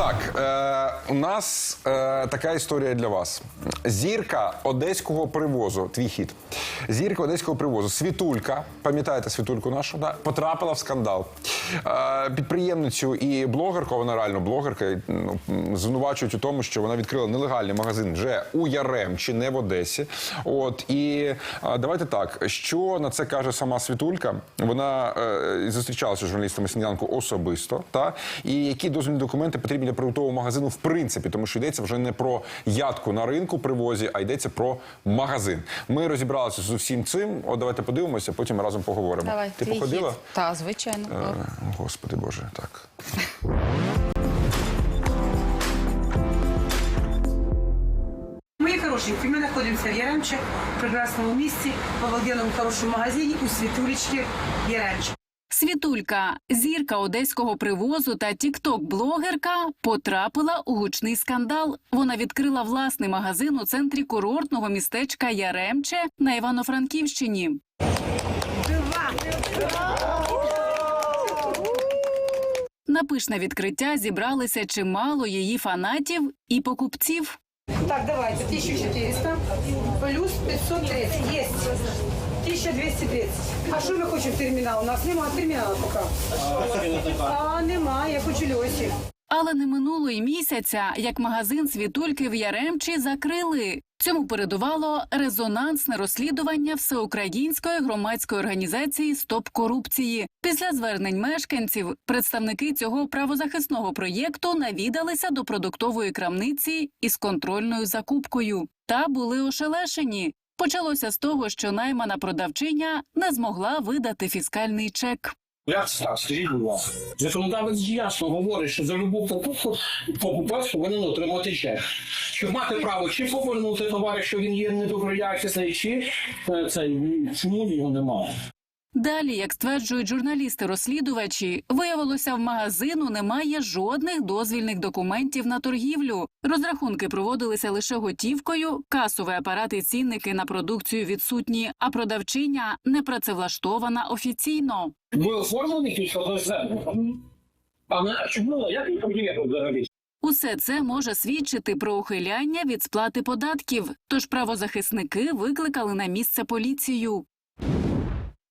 Так, е, у нас е, така історія для вас. Зірка одеського привозу, твій хід. Зірка одеського привозу, Світулька, пам'ятаєте світульку нашу, да? потрапила в скандал. Е, підприємницю і блогерку, вона реально блогерка, ну, звинувачують у тому, що вона відкрила нелегальний магазин вже у Яремчі, не в Одесі. От і е, давайте так, що на це каже сама Світулька? Вона е, зустрічалася з журналістами сніданку особисто, та і які дозвільні документи потрібні для продуктового магазину в принципі, тому що йдеться вже не про ядку на ринку привозі, а йдеться про магазин. Ми розібралися з усім цим. От давайте подивимося, потім разом поговоримо. Давай, Ти твій походила? хід. Та, звичайно. Е, Господи Боже, так. Мои хорошенькие, мы находимся в Яремче, в прекрасном месте, в обалденном хорошем магазине у Светулечки Яремче. Світулька, зірка одеського привозу та тікток-блогерка, потрапила у гучний скандал. Вона відкрила власний магазин у центрі курортного містечка Яремче на Івано-Франківщині. На пишне відкриття зібралися чимало її фанатів і покупців. Так, давайте, 1400 плюс 530, есть. 1230. А що ми хочемо термінал? У нас немає терміналу поки. А, немає, я хочу Льосі. Але не минуло й місяця, як магазин світульки в Яремчі закрили. Цьому передувало резонансне розслідування всеукраїнської громадської організації Стоп корупції. Після звернень мешканців представники цього правозахисного проєкту навідалися до продуктової крамниці із контрольною закупкою та були ошелешені. Почалося з того, що наймана продавчиня не змогла видати фіскальний чек. Як так? Скажіть. Законодавець ясно говорить, що за любу покупку покупець повинен отримати чек. Щоб мати право чи повернути товар, якщо він є недоброякісний, чи е, це чому його немає. Далі, як стверджують журналісти-розслідувачі, виявилося, в магазину немає жодних дозвільних документів на торгівлю. Розрахунки проводилися лише готівкою, касові апарати і цінники на продукцію відсутні, а продавчиня не працевлаштована офіційно. Ви оформлені кілька? А чому? Як ви взагалі? Усе це може свідчити про ухиляння від сплати податків. Тож правозахисники викликали на місце поліцію.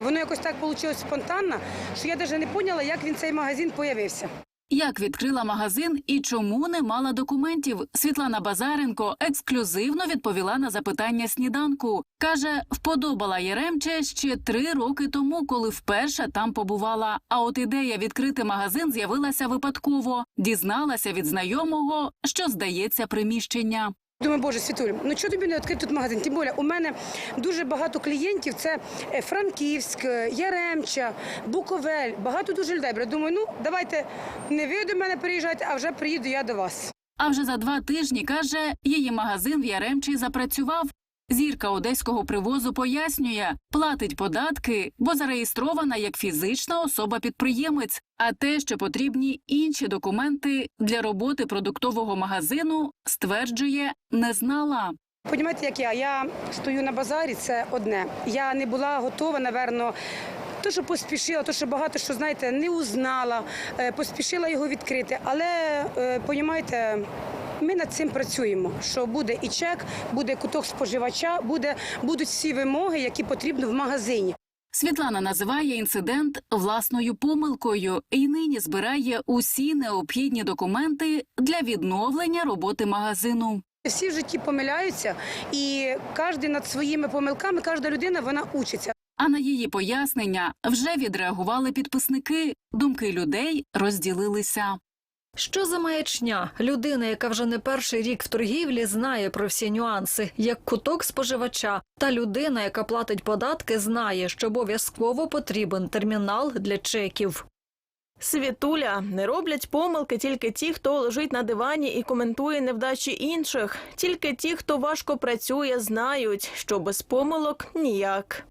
Воно якось так вийшло спонтанно, що я навіть не поняла, як він цей магазин появився. Як відкрила магазин і чому не мала документів? Світлана Базаренко ексклюзивно відповіла на запитання сніданку. каже, вподобала Яремче ще три роки тому, коли вперше там побувала. А от ідея відкрити магазин з'явилася випадково. Дізналася від знайомого, що здається приміщення. Думаю, боже, Світуль, ну чого тобі не відкрити тут магазин? Тим більше, у мене дуже багато клієнтів. Це е, Франківськ, е, Яремча, Буковель. Багато дуже людей. Я Думаю, ну давайте не ви до мене приїжджайте, а вже приїду я до вас. А вже за два тижні каже, її магазин в Яремчі запрацював. Зірка одеського привозу пояснює, платить податки, бо зареєстрована як фізична особа-підприємець. А те, що потрібні інші документи для роботи продуктового магазину, стверджує, не знала. Понімаєте, як я? Я стою на базарі, це одне. Я не була готова, напевно. То, що поспішила, то, що багато що, знаєте, не узнала, е, поспішила його відкрити. Але, е, понімаєте, ми над цим працюємо. Що буде і чек, буде куток споживача, буде, будуть всі вимоги, які потрібні в магазині. Світлана називає інцидент власною помилкою і нині збирає усі необхідні документи для відновлення роботи магазину. Всі в житті помиляються, і кожен над своїми помилками, кожна людина вона учиться. А на її пояснення вже відреагували підписники. Думки людей розділилися. Що за маячня? Людина, яка вже не перший рік в торгівлі, знає про всі нюанси, як куток споживача. Та людина, яка платить податки, знає, що обов'язково потрібен термінал для чеків. Світуля не роблять помилки тільки ті, хто лежить на дивані і коментує невдачі інших. Тільки ті, хто важко працює, знають, що без помилок ніяк.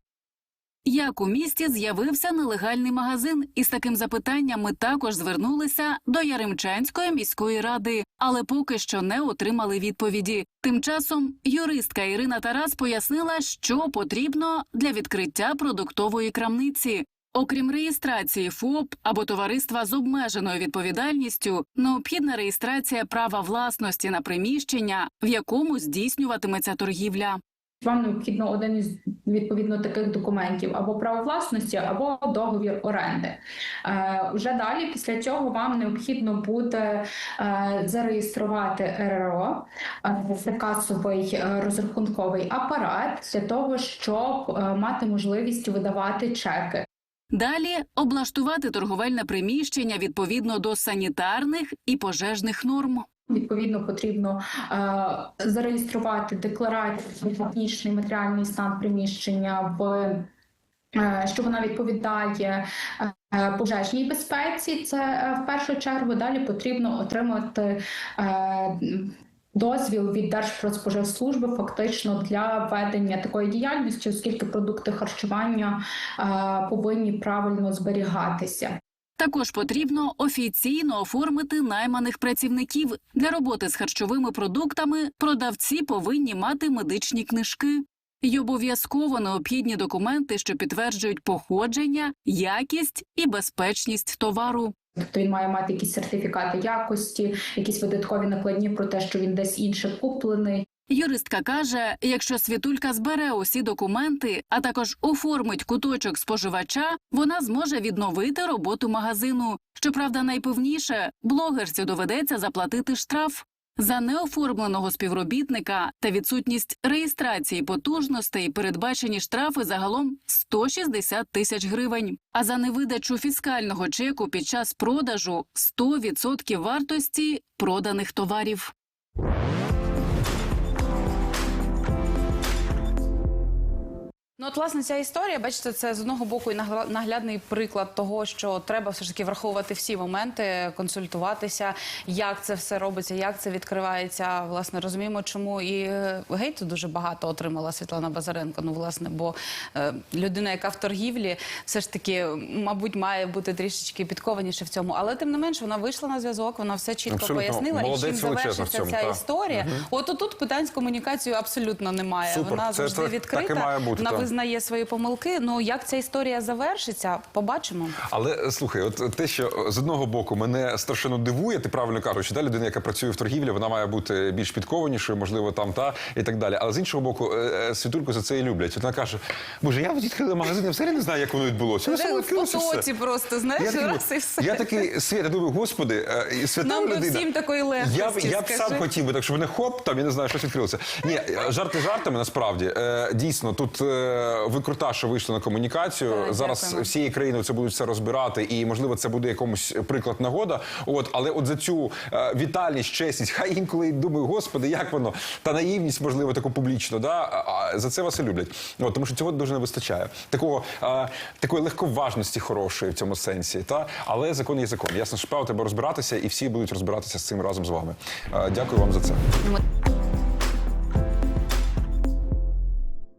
Як у місті з'явився нелегальний магазин? Із таким запитанням ми також звернулися до Яремчанської міської ради, але поки що не отримали відповіді. Тим часом юристка Ірина Тарас пояснила, що потрібно для відкриття продуктової крамниці. Окрім реєстрації ФОП або товариства з обмеженою відповідальністю, необхідна реєстрація права власності на приміщення, в якому здійснюватиметься торгівля. Вам необхідно один із відповідно таких документів або право власності, або договір оренди. Е, вже далі, після цього, вам необхідно буде е, зареєструвати РРО, е, це касовий е, розрахунковий апарат для того, щоб е, мати можливість видавати чеки. Далі облаштувати торговельне приміщення відповідно до санітарних і пожежних норм. Відповідно, потрібно е, зареєструвати декларацію технічний матеріальний стан приміщення в е, що вона відповідає е, пожежній безпеці. Це е, в першу чергу. Далі потрібно отримати е, дозвіл від Держпродспоживслужби фактично для ведення такої діяльності, оскільки продукти харчування е, повинні правильно зберігатися. Також потрібно офіційно оформити найманих працівників для роботи з харчовими продуктами. Продавці повинні мати медичні книжки. й обов'язково необхідні документи, що підтверджують походження, якість і безпечність товару. Тобто він має мати якісь сертифікати якості, якісь видаткові накладні про те, що він десь інше куплений. Юристка каже: якщо світулька збере усі документи, а також оформить куточок споживача, вона зможе відновити роботу магазину. Щоправда, найпевніше блогерці доведеться заплатити штраф. За неоформленого співробітника та відсутність реєстрації потужностей передбачені штрафи загалом 160 тисяч гривень. А за невидачу фіскального чеку під час продажу 100% вартості проданих товарів. Ну, от, власне, ця історія, бачите, це з одного боку і наглядний приклад того, що треба все ж таки враховувати всі моменти, консультуватися, як це все робиться, як це відкривається. Власне, розуміємо, чому і е, гейту дуже багато отримала Світлана Базаренко. Ну, власне, бо е, людина, яка в торгівлі, все ж таки, мабуть, має бути трішечки підкованіше в цьому. Але тим не менш, вона вийшла на зв'язок, вона все чітко Абсолютно. пояснила, і чим Молодець величезна в завершиться цьому, ця так. історія. От тут питань з комунікацією абсолютно немає. Супер. Вона завжди так- відкрита. так і має бути, так. Визнає свої помилки. Ну як ця історія завершиться, побачимо. Але слухай, от те, що з одного боку мене страшенно дивує, ти правильно кажеш, да, людина, яка працює в торгівлі, вона має бути більш підкованішою, можливо, там та і так далі. Але з іншого боку, е, е, світульку за це і люблять. Вона каже: Боже, я відкрила магазин, я взагалі не знаю, як воно відбулося. Вже в потоці просто знаєш Я раз і все. я такий світ, я думаю, господи, е, і свята Нам би людина. всім такої легкості, Я, б- я б сам хотів би, так що мене хоп, там я не знаю, щось відкрилося. Ні, жарти жартами насправді. Дійсно, тут е, ви крута, що вийшли на комунікацію. Так, Зараз дякуємо. всією країною це будуть все розбирати, і можливо це буде якомусь приклад нагода. От, але от за цю е, вітальність, чесність, хай інколи думаю, господи, як воно та наївність, можливо, таку публічну. Да? А, за це вас і люблять. От, тому що цього дуже не вистачає. Такого е, такої легковажності хорошої в цьому сенсі. Та але закон є закон. Ясно, що справа треба розбиратися, і всі будуть розбиратися з цим разом з вами. Е, дякую вам за це.